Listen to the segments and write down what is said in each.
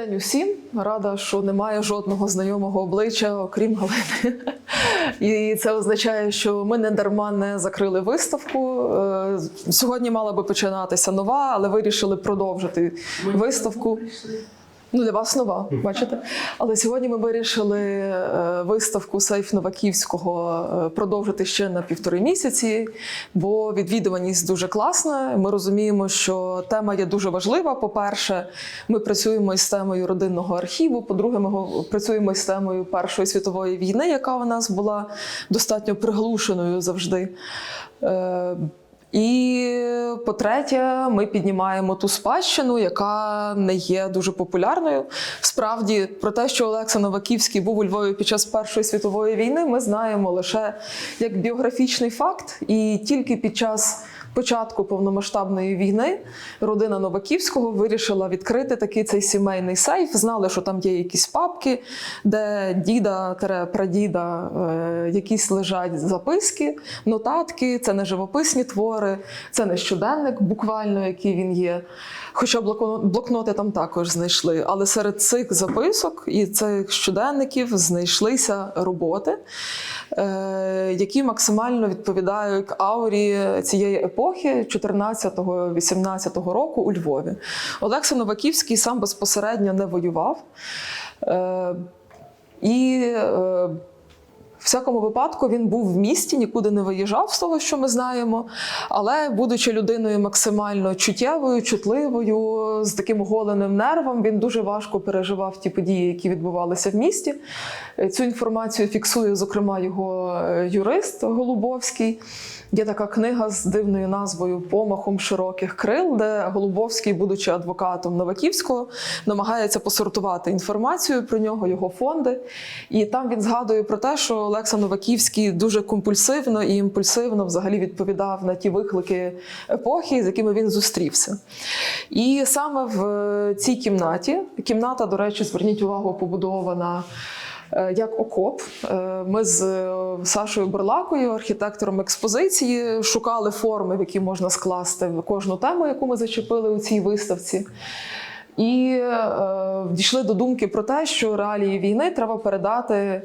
день усім. Рада, що немає жодного знайомого обличчя, окрім Галини. І це означає, що ми не дарма не закрили виставку. Е, Сьогодні мала би починатися нова, але вирішили продовжити виставку. Ну, для вас нова, бачите? Але сьогодні ми вирішили е, виставку Сейф Новаківського е, продовжити ще на півтори місяці, бо відвідуваність дуже класна. Ми розуміємо, що тема є дуже важлива. По-перше, ми працюємо із темою родинного архіву. По-друге, ми працюємо із темою Першої світової війни, яка у нас була достатньо приглушеною завжди. І по-третє, ми піднімаємо ту спадщину, яка не є дуже популярною. Справді, про те, що Олекса Новаківський був у Львові під час Першої світової війни, ми знаємо лише як біографічний факт, і тільки під час. Початку повномасштабної війни родина Новаківського вирішила відкрити такий цей сімейний сейф. Знали, що там є якісь папки, де діда прадіда е, якісь лежать записки, нотатки. Це не живописні твори, це не щоденник, буквально який він є. Хоча блокноти там також знайшли. Але серед цих записок і цих щоденників знайшлися роботи, е, які максимально відповідають аурі цієї епохи 14-18 року у Львові. Олекса Новаківський сам безпосередньо не воював. Е, і е, всякому випадку він був в місті, нікуди не виїжджав з того, що ми знаємо. Але, будучи людиною максимально чуттєвою, чутливою, з таким оголеним нервом, він дуже важко переживав ті події, які відбувалися в місті. Цю інформацію фіксує, зокрема, його е, юрист Голубовський. Є така книга з дивною назвою Помахом широких крил, де Голубовський, будучи адвокатом Новаківського, намагається посортувати інформацію про нього, його фонди. І там він згадує про те, що Олекса Новаківський дуже компульсивно і імпульсивно взагалі відповідав на ті виклики епохи, з якими він зустрівся. І саме в е, цій кімнаті, кімната, до речі, зверніть увагу, побудована е, як окоп. Е, Ми з Сашою Бурлакою, архітектором експозиції, шукали форми, в які можна скласти кожну тему, яку ми зачепили у цій виставці. І е, дійшли до думки про те, що реалії війни треба передати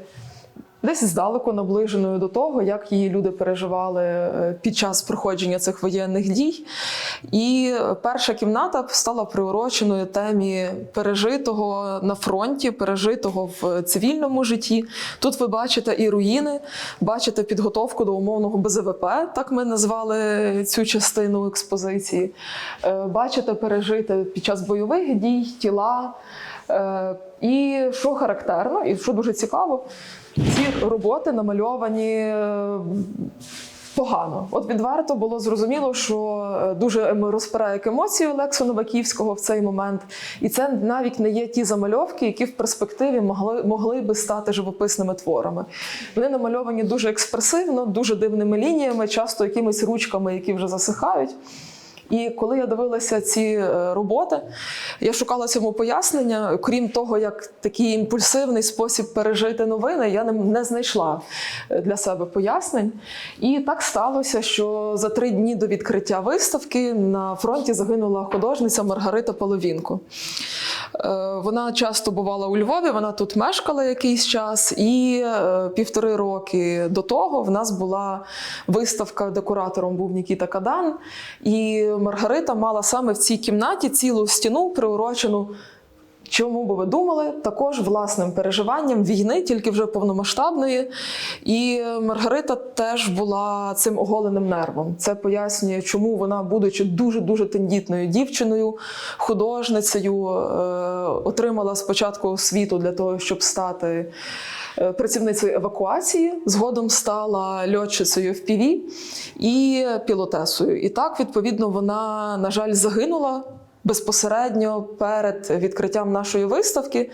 десь здалеку наближеною до того, як її люди переживали е, під час проходження цих воєнних дій. І перша кімната стала приуроченою темі пережитого на фронті, пережитого в цивільному житті. Тут ви бачите і руїни, бачите підготовку до умовного БЗВП, так ми назвали цю частину експозиції. Е, Бачите пережите під час бойових дій тіла. Е, І що характерно, і що дуже цікаво, ці роботи намальовані е, погано. От відверто було зрозуміло, що е, дуже розпирає емоції Олексу Новаківського в цей момент. І це навіть не є ті замальовки, які в перспективі могли, могли би стати живописними творами. Вони намальовані дуже експресивно, дуже дивними лініями, часто якимись ручками, які вже засихають. І коли я дивилася ці е, роботи, я шукала цьому пояснення. Крім того, як такий імпульсивний спосіб пережити новини, я не, знайшла е, для себе пояснень. І так сталося, що за три дні до відкриття виставки на фронті загинула художниця Маргарита Половінко. Е, Вона часто бувала у Львові, вона тут мешкала якийсь час, і е, півтори роки до того в нас була виставка, декоратором був Нікіта Кадан. І Маргарита мала саме в цій кімнаті цілу стіну приурочену. Чому би ви думали? Також власним переживанням війни, тільки вже повномасштабної. І Маргарита теж була цим оголеним нервом. Це пояснює, чому вона, будучи дуже дуже тендітною дівчиною, художницею, е, отримала спочатку освіту для того, щоб стати е, працівницею евакуації. Згодом стала льотчицею в ПІВІ і пілотесою. І так, відповідно, вона, на жаль, загинула безпосередньо перед відкриттям нашої виставки.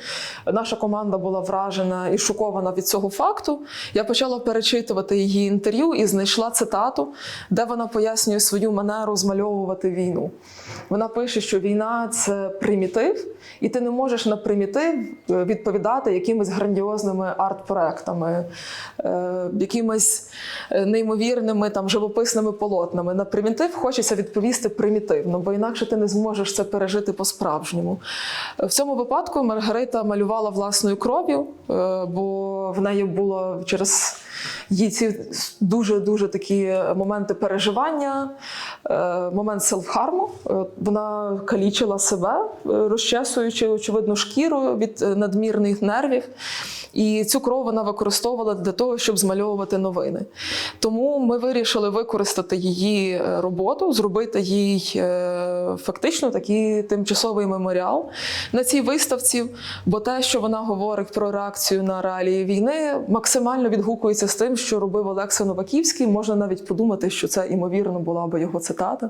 Наша команда була вражена і шокована від цього факту. Я почала перечитувати її інтерв'ю і знайшла цитату, де вона пояснює свою манеру змальовувати війну. Вона пише, що війна це примітив, і ти не можеш на примітив е, відповідати якимись грандіозними арт-проектами, е, якимись е, неймовірними там живописними полотнами. На примітив хочеться відповісти примітивно, бо інакше ти не зможеш це це пережити по-справжньому. В цьому випадку Маргарита малювала власною кров'ю, е, бо в неї було через її ці дуже дуже такі моменти переживання, е, момент селфхарму. Е, Вона калічила себе, розчесуючи очевидно шкіру від надмірних нервів. І цю кров вона використовувала для того, щоб змальовувати новини. Тому ми вирішили використати її е, роботу, зробити їй е, фактично такий тимчасовий меморіал на цій виставці. Бо те, що вона говорить про реакцію на реалії війни, максимально відгукується з тим, що робив Олекса Новаківський. Можна навіть подумати, що це імовірно була би його цитата.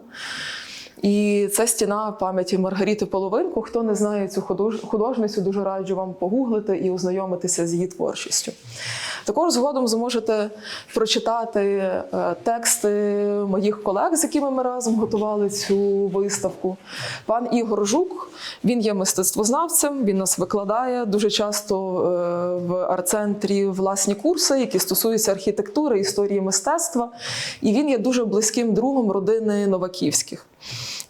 І це стіна пам'яті Маргаріти Половинку. Хто не знає цю худож- художницю, дуже раджу вам погуглити і ознайомитися з її творчістю. Також згодом зможете прочитати е, тексти моїх колег, з якими ми разом готували цю виставку. Пан Ігор Жук, він є мистецтвознавцем, він нас викладає дуже часто е, в арт-центрі власні курси, які стосуються архітектури, історії мистецтва. І він є дуже близьким другом родини Новаківських.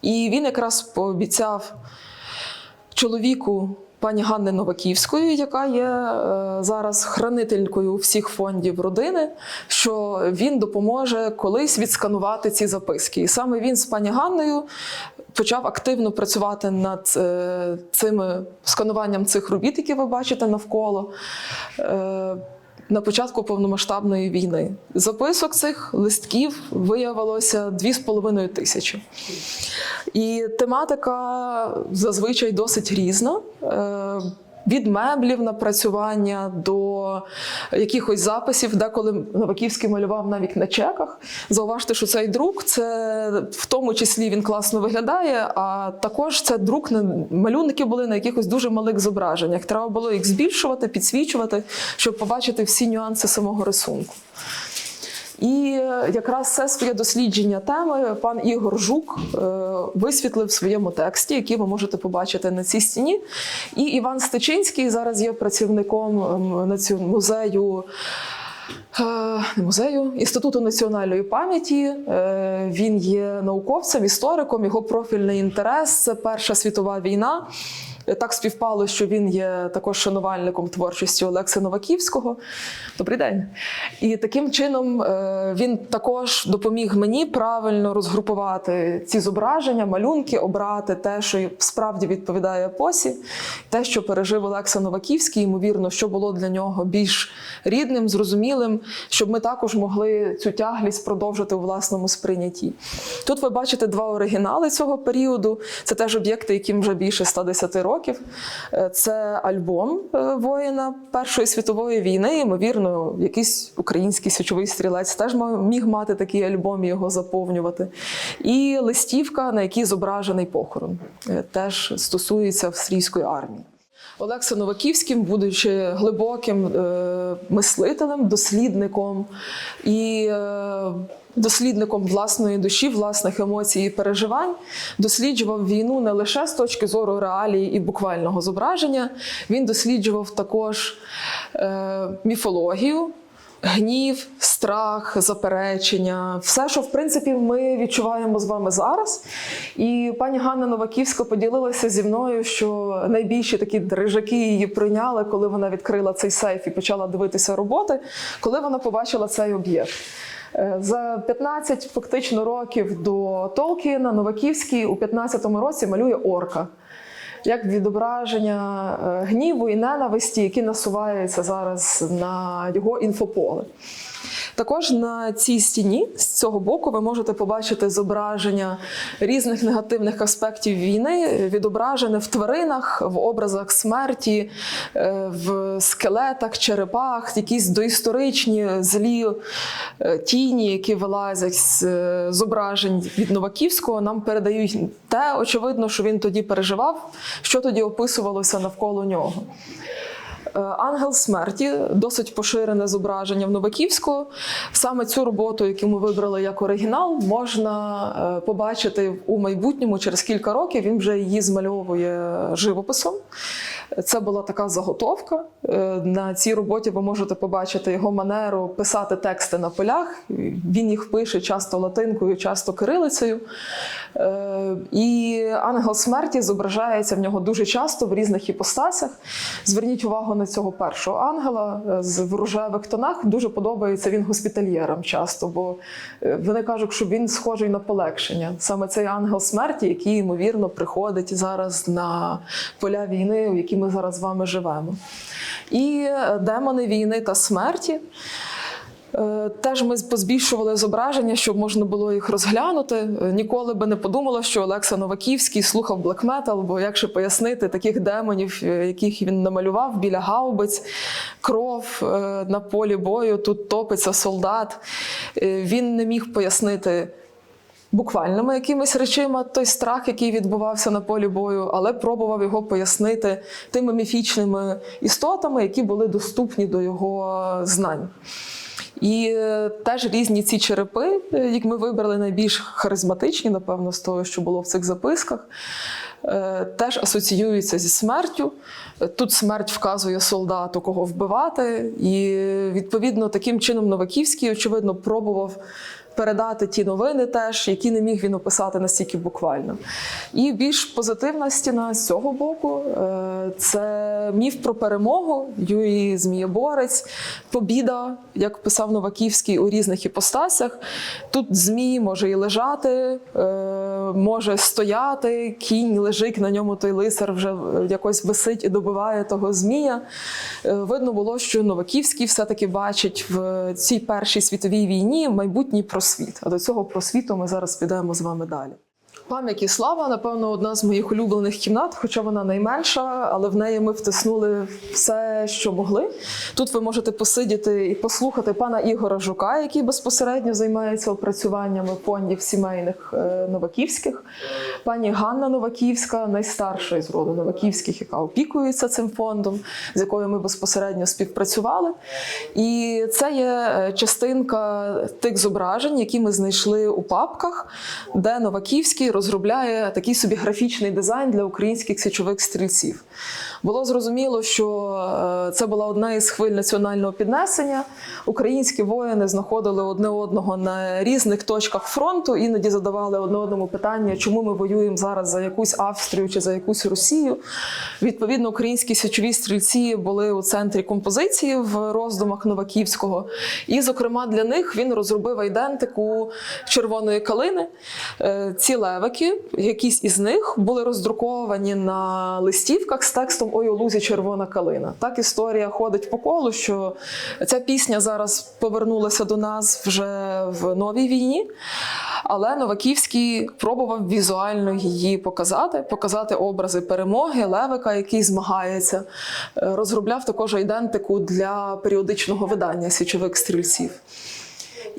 І він якраз пообіцяв чоловіку пані Ганни Новаківської, яка є е, зараз хранителькою всіх фондів родини, що він допоможе колись відсканувати ці записки. І саме він з пані Ганною почав активно працювати над е, цими скануванням цих робіт, які ви бачите навколо. Е, на початку повномасштабної війни записок цих листків виявилося 2,5 тисячі. І тематика зазвичай досить різна. Від меблів напрацювання до якихось записів, деколи Новаківський малював навіть на чеках. Зауважте, що цей друк це в тому числі він класно виглядає, а також це друк на малюнки були на якихось дуже малих зображеннях. Треба було їх збільшувати, підсвічувати, щоб побачити всі нюанси самого рисунку. І е, якраз це своє дослідження теми пан Ігор Жук е, висвітлив в своєму тексті, який ви можете побачити на цій стіні. І Іван Стечинський зараз є працівником ем, музею. е, музею інституту національної пам'яті. Він є науковцем, істориком. Його профільний інтерес це Перша світова війна. Так співпало, що він є також шанувальником творчості Олекси Новаківського. Добрий день. І таким чином е, він також допоміг мені правильно розгрупувати ці зображення, малюнки, обрати те, що справді відповідає епосі, те, що пережив Олекса Новаківський, ймовірно, що було для нього більш рідним, зрозумілим, щоб ми також могли цю тяглість продовжити у власному сприйнятті. Тут ви бачите два оригінали цього періоду. Це теж об'єкти, яким вже більше 110 років. Е, Це альбом е, воїна Першої світової війни. Ймовірно, якийсь український січовий стрілець теж міг мати такий альбом і його заповнювати. І листівка, на якій зображений похорон, е, теж стосується австрійської армії. Олекса Новаківським, будучи глибоким е, мислителем, дослідником і е, дослідником власної душі, власних емоцій і переживань, досліджував війну не лише з точки зору реалії і буквального зображення, він досліджував також е, міфологію. Гнів, страх, заперечення, все, що в принципі ми відчуваємо з вами зараз. І пані Ганна Новаківська поділилася зі мною, що найбільші такі дрижаки її прийняли, коли вона відкрила цей сейф і почала дивитися роботи, коли вона побачила цей об'єкт. Е, За 15 фактично років до Толкіна Новаківський у 15-му році малює орка як відображення е, гніву і ненависті, які насуваються зараз на його інфополе. Також на цій стіні з цього боку ви можете побачити зображення різних негативних аспектів війни, відображене в тваринах, в образах смерті, е, в скелетах, черепах, якісь доісторичні злі е, тіні, які вилазять з е, зображень від Новаківського, нам передають те, очевидно, що він тоді переживав, що тоді описувалося навколо нього. Е, Ангел смерті досить поширене зображення в Новаківську. Саме цю роботу, яку ми вибрали як оригінал, можна е, побачити у майбутньому через кілька років. Він вже її змальовує живописом. Це була така заготовка. Е, На цій роботі ви можете побачити його манеру писати тексти на полях. Він їх пише часто латинкою, часто кирилицею. Е, І ангел смерті зображається в нього дуже часто в різних іпостасях. Зверніть увагу на цього першого ангела е, з в рожевих тонах. Дуже подобається він госпітальєрам часто, бо вони кажуть, що він схожий на полегшення. Саме цей ангел смерті, який ймовірно приходить зараз на поля війни, в якій ми зараз з вами живемо. І е, демони війни та смерті. Е, Теж ми позбільшували зображення, щоб можна було їх розглянути. Е, Ніколи би не подумала, що Олекса Новаківський слухав блекметал, бо як ще пояснити таких демонів, яких він намалював біля гаубиць, кров на полі бою, тут топиться солдат. Він не міг пояснити. Буквальними якимись речима той страх, який відбувався на полі бою, але пробував його пояснити тими міфічними істотами, які були доступні до його знань. І е, теж різні ці черепи, е, як ми вибрали найбільш харизматичні, напевно, з того, що було в цих записках, е, теж асоціюються зі смертю. Тут смерть вказує солдату, кого вбивати. І відповідно таким чином Новаківський, очевидно, пробував. Передати ті новини, теж, які не міг він описати настільки буквально. І більш позитивна стіна з цього боку е, це міф про перемогу Юрій Змієборець, побіда, як писав Новаківський у різних іпостасях. Тут змій може і лежати, е, може стояти, кінь лежить на ньому, той лицар вже е, якось висить і добиває того змія. Видно було, що Новаківський все-таки бачить в цій першій світовій війні майбутній просвіт. А до цього просвіту ми зараз підемо з вами далі. Пам'ять і слава, напевно, одна з моїх улюблених кімнат, хоча вона найменша, але в неї ми втиснули все, що могли. Тут ви можете посидіти і послухати пана Ігора Жука, який безпосередньо займається опрацюваннями фондів сімейних е, новаківських. Пані Ганна Новаківська, найстарша із роду Новаківських, яка опікується цим фондом, з якою ми безпосередньо співпрацювали. І це є е, частинка тих зображень, які ми знайшли у папках, де Розробляє такий собі графічний дизайн для українських січових стрільців. Було зрозуміло, що е, це була одна із хвиль національного піднесення. Українські воїни знаходили одне одного на різних точках фронту, іноді задавали одне одному питання, чому ми воюємо зараз за якусь Австрію чи за якусь Росію. Відповідно, українські січові стрільці були у центрі композиції в роздумах Новаківського. І, зокрема, для них він розробив айдентику червоної калини. Е, Ці левики, якісь із них були роздруковані на листівках з текстом Ой у лузі червона калина. Так історія ходить по колу, що ця пісня зараз повернулася до нас вже в новій війні. Але Новаківський пробував візуально її показати, показати образи перемоги, левика, який змагається. Е, Розробляв також ідентику для періодичного видання січових стрільців.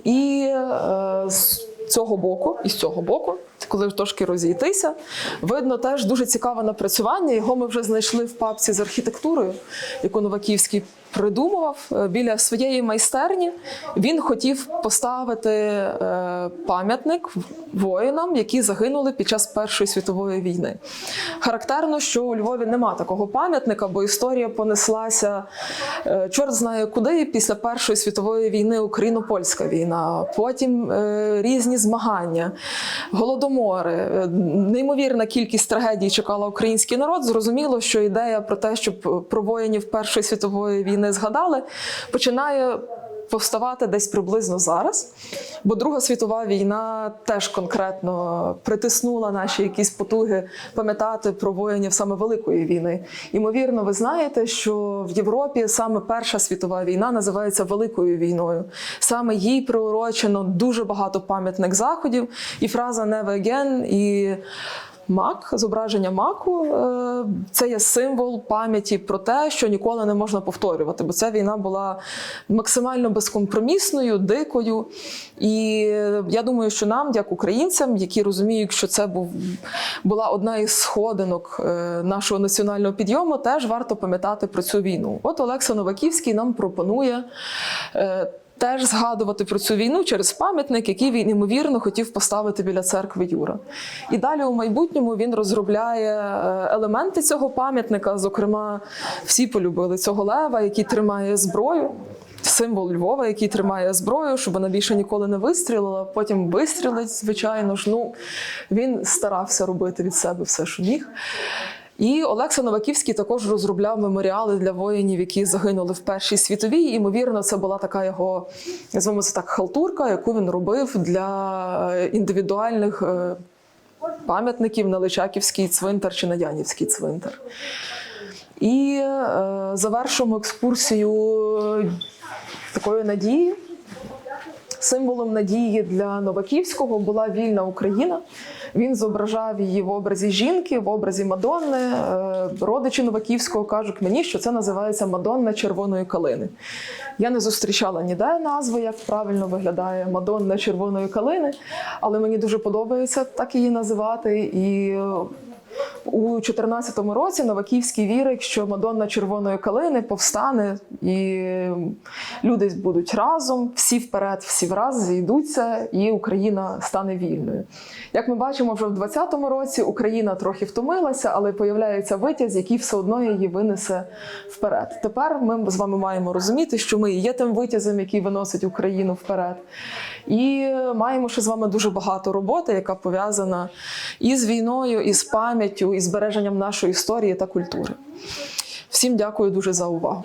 І е, з цього боку, і з цього боку, коли трошки розійтися, видно теж дуже цікаве напрацювання. Його ми вже знайшли в папці з архітектурою, яку Новаківський придумував Е, біля своєї майстерні. Він хотів поставити е, пам'ятник воїнам, які загинули під час Першої світової війни. Характерно, що у Львові нема такого пам'ятника, бо історія понеслася е, чорт знає куди після Першої світової війни Україно-Польська війна, потім різні змагання, голодомори, е, неймовірна кількість трагедій чекала український народ. Зрозуміло, що ідея про те, щоб про воїнів Першої світової війни згадали, починає. Повставати десь приблизно зараз, бо Друга світова війна теж конкретно притиснула наші якісь потуги пам'ятати про воїнів саме Великої війни. Ймовірно, ви знаєте, що в Європі саме Перша світова війна називається Великою війною. Саме їй приурочено дуже багато пам'ятних заходів, і фраза «Never again», і Мак, зображення маку е, це є символ пам'яті про те, що ніколи не можна повторювати, бо ця війна була максимально безкомпромісною, дикою. І я думаю, що нам, як українцям, які розуміють, що це був була одна із сходинок е, нашого національного підйому, теж варто пам'ятати про цю війну. От Олекса Новаківський нам пропонує. Теж згадувати про цю війну через пам'ятник, який він ймовірно хотів поставити біля церкви Юра. І далі у майбутньому він розробляє е, елементи цього пам'ятника. Зокрема, всі полюбили цього лева, який тримає зброю. Символ Львова, який тримає зброю, щоб вона більше ніколи не вистрілила. Потім вистрілить, звичайно ж. Ну він старався робити від себе все, що міг. І Олекса Новаківський також розробляв меморіали для воїнів, які загинули в Першій світовій. І, Ймовірно, це була така його, називаємо це так, халтурка, яку він робив для е, індивідуальних е, пам'ятників на Личаківський цвинтар чи на Янівський цвинтар. І е, завершимо екскурсію е, такою надією. Символом надії для Новаківського була вільна Україна. Він зображав її в образі жінки, в образі Мадонни. Е, Родичі Новаківського кажуть мені, що це називається Мадонна червоної калини. Я не зустрічала ніде назви, як правильно виглядає Мадонна червоної калини, але мені дуже подобається так її називати. І е, у 2014 році Новаківський вірить, що Мадонна червоної калини повстане, і люди будуть разом, всі вперед, всі враз зійдуться, і Україна стане вільною. Як ми бачимо, вже в 2020 році Україна трохи втомилася, але появляється витязь, який все одно її винесе вперед. Тепер ми з вами маємо розуміти, що ми є тим витязем, який виносить Україну вперед. І маємо ще з вами дуже багато роботи, яка пов'язана і з війною, і з пам'яттю, і збереженням нашої історії та культури. Всім дякую дуже за увагу.